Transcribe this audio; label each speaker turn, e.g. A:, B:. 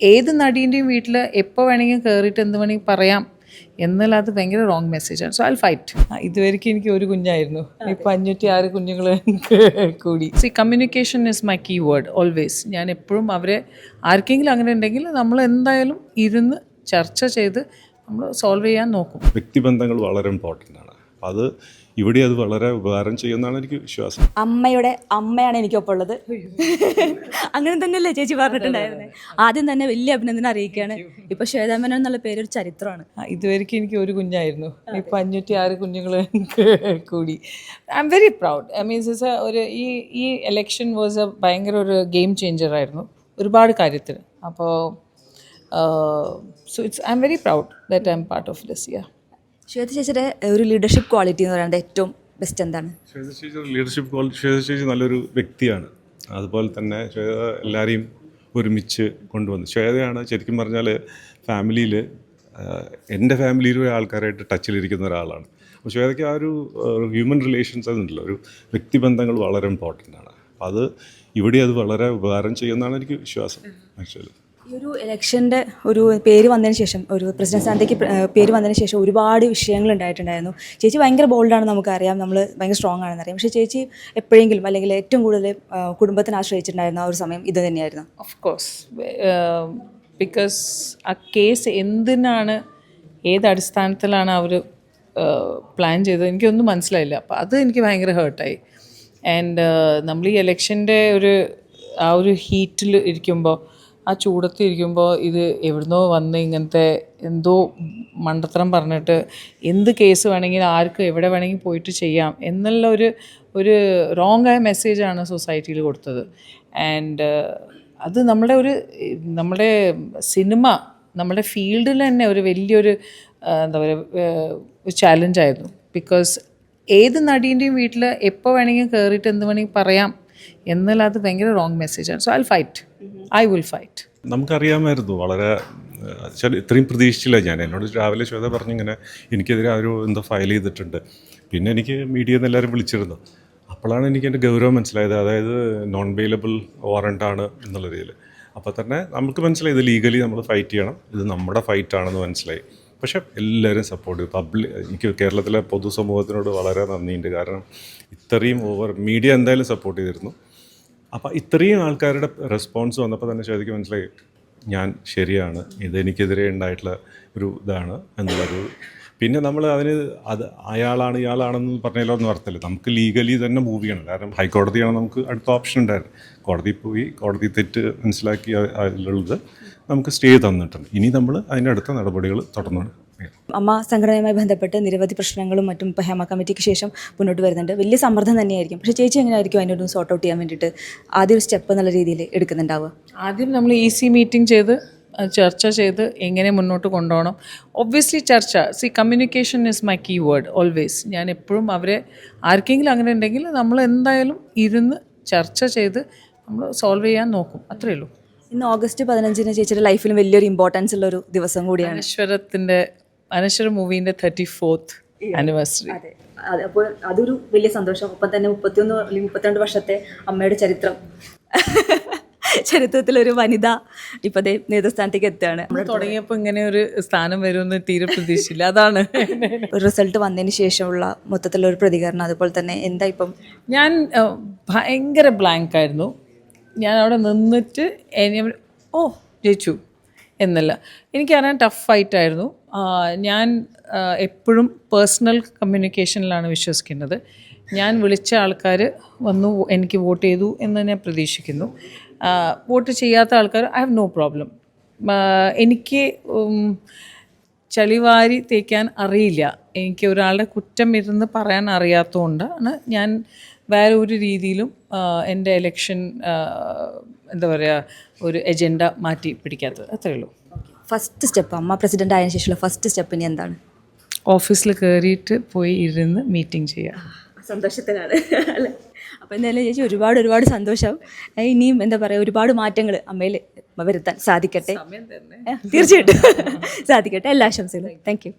A: ഏത് നടീന്റെയും വീട്ടിൽ എപ്പോൾ വേണമെങ്കിലും കയറിയിട്ട് എന്ത് വേണമെങ്കിൽ പറയാം എന്നാൽ അത് ഭയങ്കര റോങ് മെസ്സേജാണ് സോ ഐ ഫൈറ്റ് ഇതുവരെക്ക് എനിക്ക് ഒരു കുഞ്ഞായിരുന്നു. ഇപ്പം അഞ്ഞൂറ്റി ആറ് കുഞ്ഞുങ്ങൾ കൂടി. See communication is my key word always ഞാൻ എപ്പോഴും അവരെ ആർക്കെങ്കിലും അങ്ങനെ ഉണ്ടെങ്കിൽ നമ്മൾ എന്തായാലും ഇരുന്ന് ചർച്ച ചെയ്ത് നമ്മൾ സോൾവ് ചെയ്യാൻ നോക്കും.
B: വ്യക്തിബന്ധങ്ങൾ വളരെ ഇമ്പോർട്ടന്റ് ആണ്. അത് ഇവിടെ അത് വളരെ ഉപകാരം ചെയ്യുമെന്നാണ് എനിക്ക് വിശ്വാസം.
C: അമ്മയുടെ അമ്മയാണ് എനിക്കൊപ്പം ഉള്ളത്. അങ്ങനെ തന്നെയല്ലേ ചേച്ചി പറഞ്ഞിട്ടുണ്ടായിരുന്നത് ആദ്യം തന്നെ വലിയ അഭിനന്ദനം അറിയിക്കുകയാണ്. ഇപ്പൊ ശ്വേതാമേനോൻ എന്നുള്ള പേര് ഒരു ചരിത്രമാണ്.
A: ഇതുവരെ എനിക്ക് ഒരു കുഞ്ഞായിരുന്നു. ഇപ്പൊ അഞ്ഞൂറ്റി ആറ് കുഞ്ഞുങ്ങൾ കൂടി. I'm very proud I means is ഒരു ഈ ഈ എലക്ഷൻ വാസ് എ ഭയങ്കര ഒരു ഗെയിം ചേഞ്ചർ ആയിരുന്നു. ഒരുപാട് കാര്യത്തിൽ അപ്പോൾ so it's I'm very proud that I'm part of this year
C: Shweta ചേച്ചിയുടെ ഒരു ലീഡർഷിപ്പ് ക്വാളിറ്റി എന്ന് പറയുന്നത് ഏറ്റവും ബെസ്റ്റ് എന്താണ്?
B: ശ്വേത ചേച്ചി ലീഡർഷിപ്പ് ക്വാളിറ്റി ശ്വേത ചേച്ചി നല്ലൊരു വ്യക്തിയാണ്. അതുപോലെ തന്നെ ശ്വേത എല്ലാവരെയും ഒരുമിച്ച് കൊണ്ടുവന്നു. ശ്വേതയാണ് ശരിക്കും പറഞ്ഞാൽ ഫാമിലിയിൽ എന്റെ ഫാമിലിയിലെ ആൾക്കാരായിട്ട് ടച്ചിലിരിക്കുന്ന ഒരാളാണ്. അപ്പോൾ ശ്വേതയ്ക്ക് ആ ഒരു ഹ്യൂമൻ റിലേഷൻസ് അതുണ്ടല്ലോ ഒരു വ്യക്തിബന്ധങ്ങൾ വളരെ ഇമ്പോർട്ടന്റ് ആണ്. അത് ഇവിടെ അത് വളരെ ഉപകാരം ചെയ്യുമെന്നാണ് എനിക്ക് വിശ്വാസം ആക്ച്വലി
C: ഈ ഒരു ഇലക്ഷന്റെ ഒരു പേര് വന്നതിന് ശേഷം ഒരു പ്രസിഡന്റ് സ്ഥാനത്തേക്ക് പേര് വന്നതിന് ശേഷം ഒരുപാട് വിഷയങ്ങൾ ഉണ്ടായിട്ടുണ്ടായിരുന്നു. ചേച്ചി ഭയങ്കര ബോൾഡാണ് നമുക്കറിയാം. നമ്മൾ ഭയങ്കര സ്ട്രോങ് ആണെന്ന് അറിയാം. പക്ഷേ ചേച്ചി എപ്പോഴെങ്കിലും അല്ലെങ്കിൽ ഏറ്റവും കൂടുതൽ കുടുംബത്തിന് ആശ്രയിച്ചിട്ടുണ്ടായിരുന്ന ആ ഒരു സമയം ഇത് തന്നെയായിരുന്നു.
A: ഓഫ് കോഴ്സ് ബിക്കോസ് ആ കേസ് എന്തിനാണ് ഏത് അടിസ്ഥാനത്തിലാണ് അവർ പ്ലാൻ ചെയ്തത് എനിക്കൊന്നും മനസ്സിലായില്ല. അപ്പോൾ അത് എനിക്ക് ഭയങ്കര ഹേർട്ടായി ആൻഡ് നമ്മൾ ഈ ഇലക്ഷന്റെ ഒരു ആ ഒരു ഹീറ്റിൽ ഇരിക്കുമ്പോൾ ആ ചൂടത്ത് ഇരിക്കുമ്പോൾ ഇത് എവിടുന്നോ വന്ന് ഇങ്ങനത്തെ എന്തോ മണ്ടത്തരം പറഞ്ഞിട്ട് എന്ത് കേസ് വേണമെങ്കിലും ആർക്ക് എവിടെ വേണമെങ്കിൽ പോയിട്ട് ചെയ്യാം എന്നുള്ള ഒരു ഒരു റോങ് ആയ മെസ്സേജാണ് സൊസൈറ്റിയിൽ കൊടുത്തത്. ആൻഡ് അത് നമ്മുടെ ഒരു നമ്മുടെ സിനിമ നമ്മുടെ ഫീൽഡിൽ തന്നെ ഒരു വലിയൊരു എന്താ പറയുക ചാലഞ്ചായിരുന്നു ബിക്കോസ് ഏത് നടീന്റെയും വീട്ടിൽ എപ്പോൾ വേണമെങ്കിലും കയറിയിട്ട് എന്ത് വേണമെങ്കിൽ പറയാം. എന്നാൽ അത് ഭയങ്കര റോങ് മെസ്സേജാണ് so I fight I will fight
B: നമുക്കറിയാമായിരുന്നു. വളരെ ഇത്രയും പ്രതീക്ഷിച്ചില്ല ഞാൻ. എന്നോട് രാവിലെ ശ്വേത പറഞ്ഞിങ്ങനെ എനിക്കെതിരെ ഒരു എന്തോ ഫയൽ ചെയ്തിട്ടുണ്ട്. പിന്നെ എനിക്ക് മീഡിയയിൽ നിന്ന് എല്ലാവരും വിളിച്ചിരുന്നു. അപ്പോഴാണ് എനിക്ക് എന്റെ ഗൗരവം മനസ്സിലായത്. അതായത് നോൺ വെയിലബിൾ വാറണ്ട് ആണ് എന്നുള്ള രീതിയിൽ. അപ്പോൾ തന്നെ നമുക്ക് മനസ്സിലായി ഇത് ലീഗലി നമ്മൾ ഫൈറ്റ് ചെയ്യണം. ഇത് നമ്മുടെ ഫൈറ്റ് ആണെന്ന് മനസ്സിലായി. പക്ഷേ എല്ലാവരും സപ്പോർട്ട് ചെയ്തു. പബ്ലിക് എനിക്ക് കേരളത്തിലെ പൊതുസമൂഹത്തിനോട് വളരെ നന്ദിയുണ്ട്. കാരണം ഇത്രയും ഓവർ മീഡിയ എന്തായാലും സപ്പോർട്ട് ചെയ്തിരുന്നു. അപ്പോൾ ഇത്രയും ആൾക്കാരുടെ റെസ്പോൺസ് വന്നപ്പോൾ തന്നെ ശരിക്കും മനസ്സിലായി ഞാൻ ശരിയാണ് ഇതെനിക്കെതിരെ ഉണ്ടായിട്ടുള്ള ഒരു ഇതാണ് എന്നുള്ളത് പിന്നെ നമ്മൾ അതിന് അത് അയാളാണ് ഇയാളാണെന്ന് പറഞ്ഞാലോ എന്ന് അർത്ഥമില്ല നമുക്ക് ലീഗലി തന്നെ മൂവ് ചെയ്യണം. കാരണം ഹൈക്കോടതിയാണ് നമുക്ക് അടുത്ത ഓപ്ഷൻ ഉണ്ടായിരുന്നു കോടതി പോയി കോടതി തെറ്റ് മനസ്സിലാക്കി അതിലുള്ളത് നമുക്ക് സ്റ്റേ തന്നിട്ടുണ്ട്. ഇനി നമ്മൾ അതിന്റെ അടുത്ത നടപടികൾ തുടർന്നു
C: അമ്മ സംഘടനയുമായി ബന്ധപ്പെട്ട് നിരവധി പ്രശ്നങ്ങളും മറ്റും ഇപ്പോൾ ഹേമ കമ്മിറ്റിക്ക് ശേഷം മുന്നോട്ട് വരുന്നുണ്ട്. വലിയ സമ്മർദ്ദം തന്നെയായിരിക്കും. പക്ഷേ ചേച്ചി എങ്ങനെയായിരിക്കും അതിനോട് സോർട്ട് ഔട്ട് ചെയ്യാൻ വേണ്ടിയിട്ട്? ആദ്യം ഒരു സ്റ്റെപ്പ് എന്നുള്ള രീതിയിൽ എടുക്കുന്നുണ്ടാവുക?
A: ആദ്യം നമ്മൾ ഇ സി മീറ്റിംഗ് ചെയ്ത് ചർച്ച ചെയ്ത് എങ്ങനെ മുന്നോട്ട് കൊണ്ടുപോകണം. ഒബ്വിയസ്ലി ചർച്ച. See communication is my key word always ഞാൻ എപ്പോഴും അവരെ ആർക്കെങ്കിലും അങ്ങനെ ഉണ്ടെങ്കിൽ നമ്മൾ എന്തായാലും ഇരുന്ന് ചർച്ച ചെയ്ത് നമ്മൾ സോൾവ് ചെയ്യാൻ നോക്കും. അത്രയേ ഉള്ളൂ.
C: ഇന്ന് ഓഗസ്റ്റ് പതിനഞ്ചിന് ചേച്ചിയുടെ ലൈഫിൽ വലിയൊരു ഇമ്പോർട്ടൻസ് ഉള്ള ഒരു ദിവസം കൂടിയാണ്.
A: അനശ്വരത്തിന്റെ അനശ്വര മൂവീന്റെ തേർട്ടി ഫോർത്ത് ആനിവേഴ്സറി
C: അപ്പോൾ അതൊരു വലിയ സന്തോഷം. ഒപ്പം തന്നെ മുപ്പത്തിയൊന്ന് അല്ലെങ്കിൽ മുപ്പത്തിരണ്ട് വർഷത്തെ അമ്മയുടെ ചരിത്രം. ചരിത്രത്തിലൊരു വനിത ഇപ്പൊ നേതൃസ്ഥാനത്തേക്ക് എത്തുകയാണ്.
A: തുടങ്ങിയപ്പോൾ ഇങ്ങനെ ഒരു സ്ഥാനം വരുമെന്ന് തീരെ പ്രതീക്ഷിച്ചില്ല. അതാണ്.
C: ഒരു റിസൾട്ട് വന്നതിന് ശേഷമുള്ള മൊത്തത്തിലുള്ള ഒരു പ്രതികരണം അതുപോലെ തന്നെ എന്താ ഇപ്പം?
A: ഞാൻ ഭയങ്കര ബ്ലാങ്ക് ആയിരുന്നു. ഞാൻ അവിടെ നിന്നിട്ട് ഓ ജയിച്ചു എന്നല്ല. എനിക്കറിയാൻ ടഫ് ഫൈറ്റായിരുന്നു ഞാൻ എപ്പോഴും പേഴ്സണൽ കമ്മ്യൂണിക്കേഷനിലാണ് വിശ്വസിക്കുന്നത് ഞാൻ വിളിച്ച ആൾക്കാർ വന്നു എനിക്ക് വോട്ട് ചെയ്തു എന്ന് ഞാൻ പ്രതീക്ഷിക്കുന്നു. വോട്ട് ചെയ്യാത്ത ആൾക്കാർ ഐ ഹാവ് നോ പ്രോബ്ലം എനിക്ക് ചളിവാരി തേക്കാൻ അറിയില്ല. എനിക്ക് ഒരാളുടെ കുറ്റം ഇരുന്ന് പറയാൻ അറിയാത്തതുകൊണ്ടാണ് ഞാൻ വേറെ ഒരു രീതിയിലും എന്റെ എലക്ഷൻ എന്താ പറയുക ഒരു എജൻഡ മാറ്റി പിടിക്കാത്തത്. അത്രയേ ഉള്ളൂ.
C: ഫസ്റ്റ് സ്റ്റെപ്പ് അമ്മ പ്രസിഡന്റ് ആയതിനു ശേഷമുള്ള ഫസ്റ്റ് സ്റ്റെപ്പ് ഇനി എന്താണ്?
A: ഓഫീസിൽ കയറിയിട്ട് പോയി ഇരുന്ന് മീറ്റിംഗ് ചെയ്യുക
C: സന്തോഷത്തിലാണ്. അല്ലേ? അപ്പോൾ എന്തായാലും ചേച്ചി ഒരുപാട് ഒരുപാട് സന്തോഷം. ഇനിയും എന്താ പറയുക ഒരുപാട് മാറ്റങ്ങൾ അമ്മയിൽ വരുത്താൻ സാധിക്കട്ടെ. തീർച്ചയായിട്ടും. സാധിക്കട്ടെ. എല്ലാ ആശംസകളും. Thank you